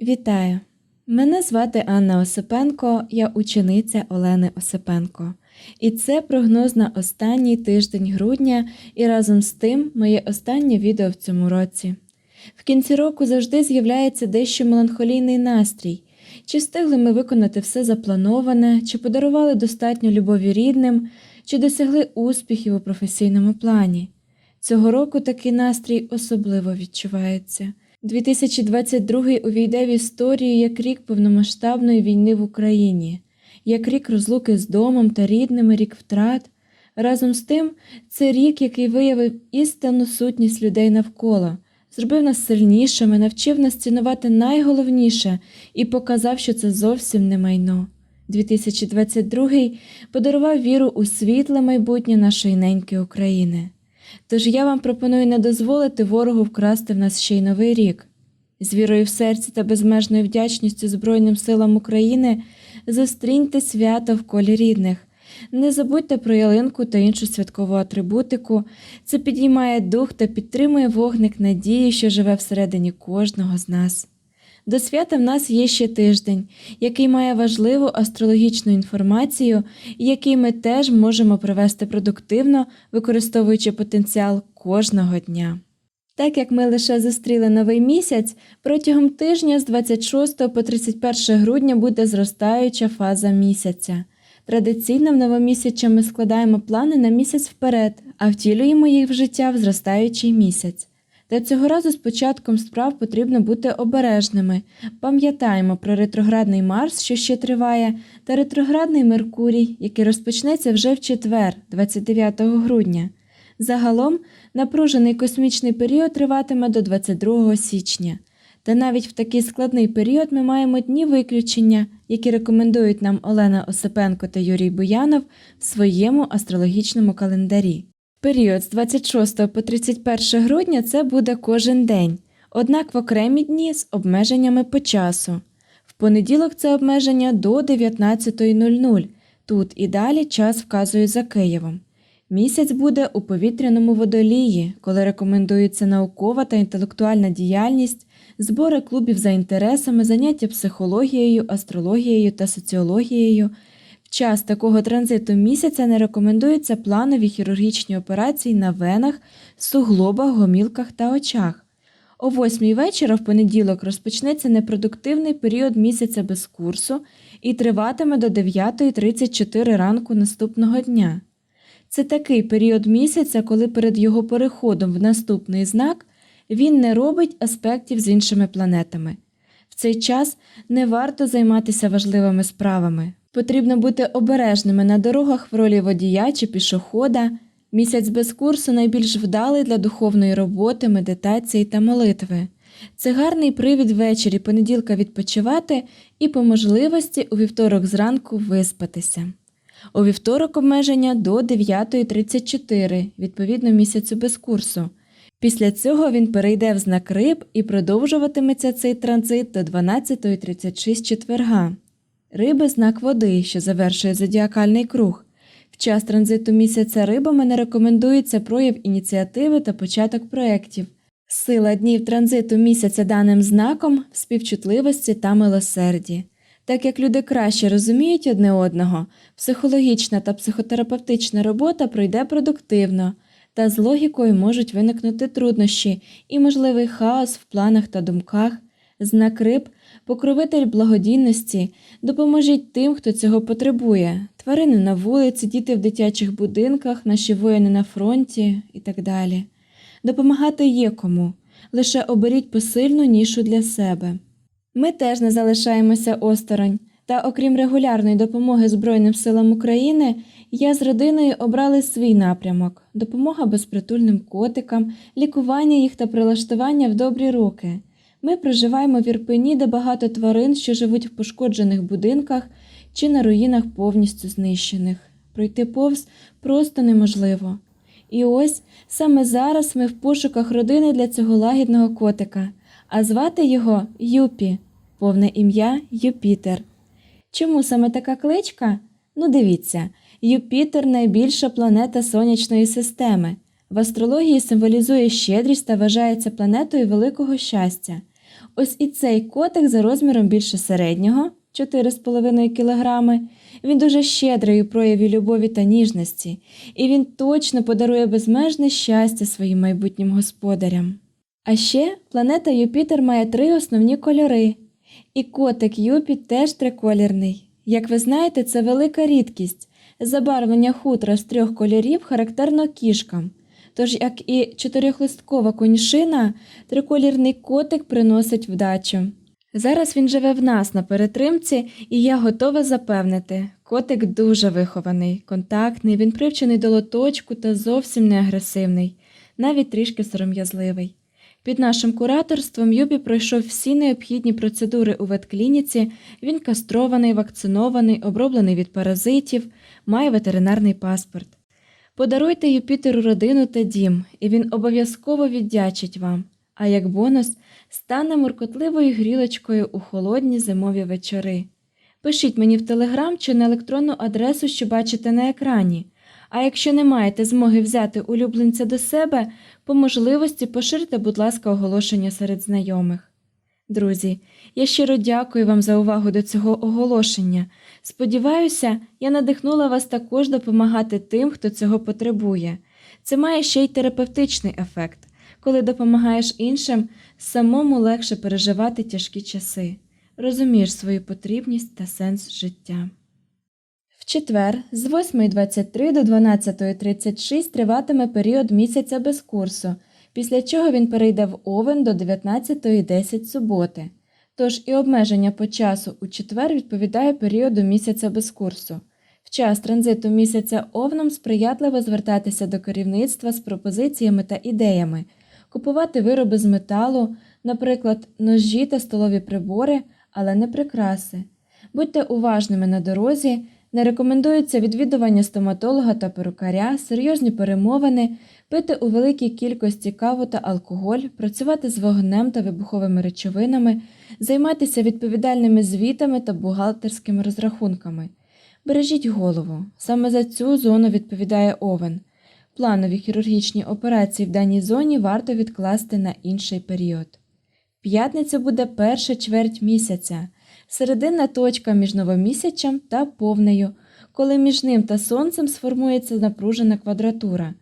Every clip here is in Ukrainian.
Вітаю! Мене звати Анна Осипенко, я учениця Олени Осипенко. І це прогноз на останній тиждень грудня і разом з тим моє останнє відео в цьому році. В кінці року завжди з'являється дещо меланхолійний настрій. Чи встигли ми виконати все заплановане, чи подарували достатньо любові рідним, чи досягли успіхів у професійному плані. Цього року такий настрій особливо відчувається. 2022 увійде в історію як рік повномасштабної війни в Україні, як рік розлуки з домом та рідними, рік втрат. Разом з тим, це рік, який виявив істинну сутність людей навколо, зробив нас сильнішими, навчив нас цінувати найголовніше і показав, що це зовсім не майно. 2022 подарував віру у світле майбутнє нашої неньки України. Тож я вам пропоную не дозволити ворогу вкрасти в нас ще й новий рік. З вірою в серці та безмежною вдячністю Збройним силам України зустріньте свято в колі рідних. Не забудьте про ялинку та іншу святкову атрибутику. Це підіймає дух та підтримує вогник надії, що живе всередині кожного з нас. До свята в нас є ще тиждень, який має важливу астрологічну інформацію, який ми теж можемо провести продуктивно, використовуючи потенціал кожного дня. Так як ми лише зустріли новий місяць, протягом тижня з 26 по 31 грудня буде зростаюча фаза місяця. Традиційно в новомісяча ми складаємо плани на місяць вперед, а втілюємо їх в життя в зростаючий місяць. Та цього разу з початком справ потрібно бути обережними. Пам'ятаємо про ретроградний Марс, що ще триває, та ретроградний Меркурій, який розпочнеться вже в четвер, 29 грудня. Загалом напружений космічний період триватиме до 22 січня. Та навіть в такий складний період ми маємо дні виключення, які рекомендують нам Олена Осипенко та Юрій Буянов в своєму астрологічному календарі. Період з 26 по 31 грудня це буде кожен день, однак в окремі дні з обмеженнями по часу. В понеділок це обмеження до 19.00. Тут і далі час вказує за Києвом. Місяць буде у повітряному водолії, коли рекомендується наукова та інтелектуальна діяльність, збори клубів за інтересами, заняття психологією, астрологією та соціологією. Час такого транзиту місяця не рекомендуються планові хірургічні операції на венах, суглобах, гомілках та очах. О 8 вечора в понеділок розпочнеться непродуктивний період місяця без курсу і триватиме до 9.34 ранку наступного дня. Це такий період місяця, коли перед його переходом в наступний знак він не робить аспектів з іншими планетами. В цей час не варто займатися важливими справами. Потрібно бути обережними на дорогах в ролі водія чи пішохода. Місяць без курсу найбільш вдалий для духовної роботи, медитації та молитви. Це гарний привід ввечері понеділка відпочивати і по можливості у вівторок зранку виспатися. У вівторок обмеження до 9.34, відповідно місяцю без курсу. Після цього він перейде в знак риб і продовжуватиметься цей транзит до 12.36 четверга. Риби знак води, що завершує зодіакальний круг. В час транзиту місяця рибами не рекомендується прояв ініціативи та початок проєктів. Сила днів транзиту місяця даним знаком в співчутливості та милосерді. Так як люди краще розуміють одне одного, психологічна та психотерапевтична робота пройде продуктивно, та з логікою можуть виникнути труднощі і можливий хаос в планах та думках. Знак риб, покровитель благодійності, допоможіть тим, хто цього потребує, тварини на вулиці, діти в дитячих будинках, наші воїни на фронті і так далі. Допомагати є кому, лише оберіть посильну нішу для себе. Ми теж не залишаємося осторонь, та окрім регулярної допомоги Збройним силам України, я з родиною обрали свій напрямок допомога безпритульним котикам, лікування їх та прилаштування в добрі руки. Ми проживаємо в Ірпені, де багато тварин, що живуть в пошкоджених будинках чи на руїнах повністю знищених. Пройти повз просто неможливо. І ось саме зараз ми в пошуках родини для цього лагідного котика, а звати його Юпі, повне ім'я Юпітер. Чому саме така кличка? Ну дивіться, Юпітер найбільша планета сонячної системи. В астрології символізує щедрість та вважається планетою великого щастя. Ось і цей котик за розміром більше середнього 4,5 кг. Він дуже щедрий у прояві любові та ніжності, і він точно подарує безмежне щастя своїм майбутнім господарям. А ще планета Юпітер має три основні кольори, і котик Юпі теж триколірний. Як ви знаєте, це велика рідкість. Забарвлення хутра з трьох кольорів характерно кішкам. Тож, як і чотирьохлисткова конюшина, триколірний котик приносить вдачу. Зараз він живе в нас на перетримці, і я готова запевнити, котик дуже вихований, контактний, він привчений до лоточку та зовсім не агресивний, навіть трішки сором'язливий. Під нашим кураторством Юбі пройшов всі необхідні процедури у ветклініці, він кастрований, вакцинований, оброблений від паразитів, має ветеринарний паспорт. Подаруйте Юпітеру родину та дім, і він обов'язково віддячить вам, а як бонус стане муркотливою грілочкою у холодні зимові вечори. Пишіть мені в телеграм чи на електронну адресу, що бачите на екрані. А якщо не маєте змоги взяти улюбленця до себе, по можливості поширте, будь ласка, оголошення серед знайомих. Друзі, я щиро дякую вам за увагу до цього оголошення. Сподіваюся, я надихнула вас також допомагати тим, хто цього потребує. Це має ще й терапевтичний ефект. Коли допомагаєш іншим, самому легше переживати тяжкі часи, розумієш свою потрібність та сенс життя. В четвер з 8.23 до 12.36 триватиме період місяця без курсу, після чого він перейде в овен до 19.10 суботи. Тож і обмеження по часу у четвер відповідає періоду місяця без курсу. В час транзиту місяця овном сприятливо звертатися до керівництва з пропозиціями та ідеями, купувати вироби з металу, наприклад, ножі та столові прибори, але не прикраси. Будьте уважними на дорозі, не рекомендується відвідування стоматолога та перукаря, серйозні перемовини, пити у великій кількості каву та алкоголь, працювати з вогнем та вибуховими речовинами, займатися відповідальними звітами та бухгалтерськими розрахунками. Бережіть голову. Саме за цю зону відповідає овен. Планові хірургічні операції в даній зоні варто відкласти на інший період. В п'ятницю буде перша чверть місяця, серединна точка між новомісячем та повнею, коли між ним та сонцем сформується напружена квадратура.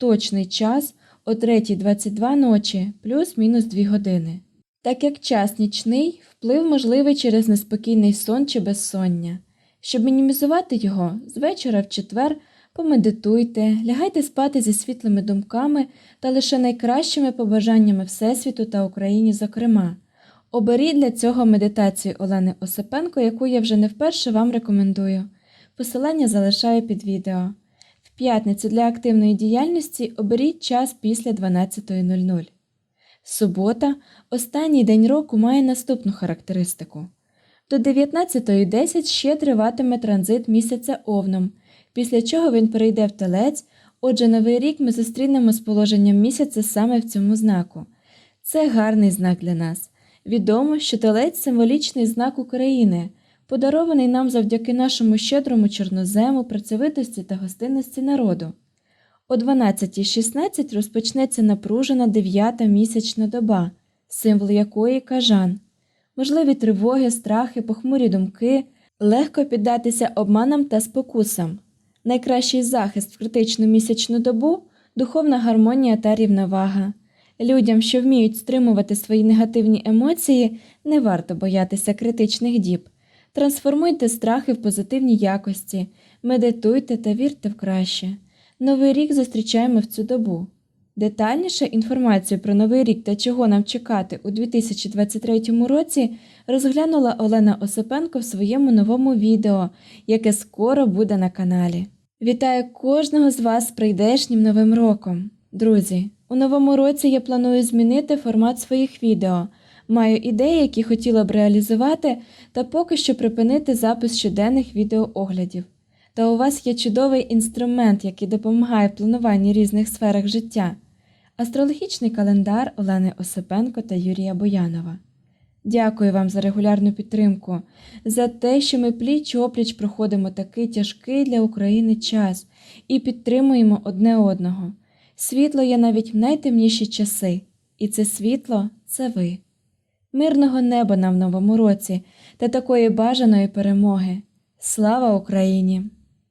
Точний час о 3.22 ночі плюс-мінус 2 години. Так як час нічний, вплив можливий через неспокійний сон чи безсоння. Щоб мінімізувати його, з вечора в четвер помедитуйте, лягайте спати зі світлими думками та лише найкращими побажаннями Всесвіту та Україні, зокрема. Оберіть для цього медитацію Олени Осипенко, яку я вже не вперше вам рекомендую. Посилання залишаю під відео. П'ятницю для активної діяльності оберіть час після 12.00. Субота, останній день року, має наступну характеристику. До 19.10 ще триватиме транзит місяця овном, після чого він перейде в телець, отже, новий рік ми зустрінемо з положенням місяця саме в цьому знаку. Це гарний знак для нас. Відомо, що телець символічний знак України, подарований нам завдяки нашому щедрому чорнозему, працьовитості та гостинності народу. О 12.16 розпочнеться напружена дев'ята місячна доба, символ якої кажан. Можливі тривоги, страхи, похмурі думки, легко піддатися обманам та спокусам. Найкращий захист в критичну місячну добу духовна гармонія та рівновага. Людям, що вміють стримувати свої негативні емоції, не варто боятися критичних діб. Трансформуйте страхи в позитивні якості, медитуйте та вірте в краще. Новий рік зустрічаємо в цю добу. Детальніше інформацію про новий рік та чого нам чекати у 2023 році розглянула Олена Осипенко в своєму новому відео, яке скоро буде на каналі. Вітаю кожного з вас з прийдешнім новим роком! Друзі, у новому році я планую змінити формат своїх відео. Маю ідеї, які хотіла б реалізувати, та поки що припинити запис щоденних відеооглядів. Та у вас є чудовий інструмент, який допомагає в плануванні різних сферах життя астрологічний календар Олени Осипенко та Юрія Боянова. Дякую вам за регулярну підтримку, за те, що ми пліч опліч проходимо такий тяжкий для України час і підтримуємо одне одного. Світло є навіть в найтемніші часи, і це світло це ви. Мирного неба нам в новому році та такої бажаної перемоги. Слава Україні!